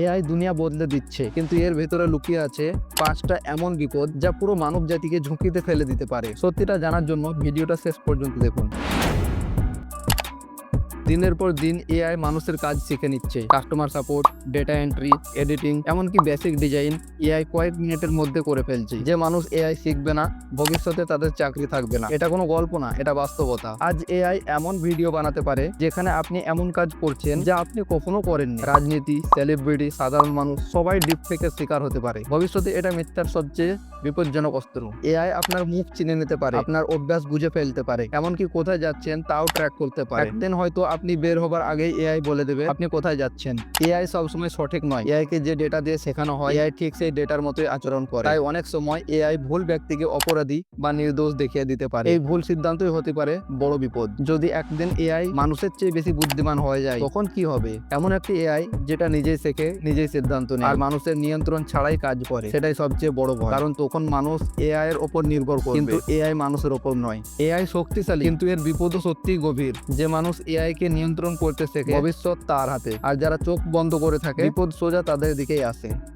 AI দুনিয়া বদলে দিচ্ছে, কিন্তু এর ভেতরে লুকিয়ে আছে পাঁচটা এমন বিপদ যা পুরো মানব জাতিকে ঝুঁকিতে ফেলে দিতে পারে। সত্যিটা জানার জন্য ভিডিওটা শেষ পর্যন্ত দেখুন। দিনের পর দিন এআই মানুষের কাজ শিখে নিচ্ছে। Customer support data entry editing এমনকি বেসিক ডিজাইন এআই কয়েক মিনিটের মধ্যে করে ফেলছে। যে মানুষ এআই শিখবে না, ভবিষ্যতে তাদের চাকরি থাকবে না। এটা কোনো গল্প না, এটা বাস্তবতা। আজ এআই এমন ভিডিও বানাতে পারে, যেখানে আপনি এমন কাজ করছেন যা আপনি কখনো করেননি। রাজনীতি সেলিব্রিটি সাধারণ মানুষ, সবাই ডিপফেকের শিকার হতে পারে। ভবিষ্যতে এটা মিথ্যার সবচেয়ে বিপজ্জনক অস্ত্র। এআই আপনার মুখ চিনে নিতে পারে, আপনার অভ্যাস বুঝে ফেলতে পারে, এমনকি কোথায় যাচ্ছেন তাও ট্র্যাক করতে পারে। একদিন হয়তো আপনি বের হবার আগেই এআই বলে দেবে আপনি কোথায় যাচ্ছেন এআই সবসময় সঠিক নয় এআই কে যে ডেটা দিয়ে শেখানো হয় এআই ঠিক সেই ডেটার মতোই আচরণ করে তাই অনেক সময় এআই ভুল ব্যক্তিকে অপরাধী বা নির্দোষ দেখিয়ে দিতে পারে এই ভুল সিদ্ধান্তই হতে পারে বড় বিপদ যদি একদিন এআই মানুষের চেয়ে বেশি বুদ্ধিমান হয়ে যায় তখন কি হবে এমন একটি এআই যেটা নিজেই শেখে নিজেই সিদ্ধান্ত নেয় আর মানুষের নিয়ন্ত্রণ ছাড়াই কাজ করে সেটাই সবচেয়ে বড় ভয় কারণ তখন মানুষ এআই এর ওপর নির্ভর করে কিন্তু এআই মানুষের ওপর নয় এআই শক্তিশালী কিন্তু এর বিপদও সত্যি গভীর যে মানুষ এআই কে নিয়ন্ত্রণ করতে শেখে ভবিষ্যৎ তার হাতে। আর যারা চোখ বন্ধ করে থাকে বিপদ সোজা তাদের দিকেই আসে।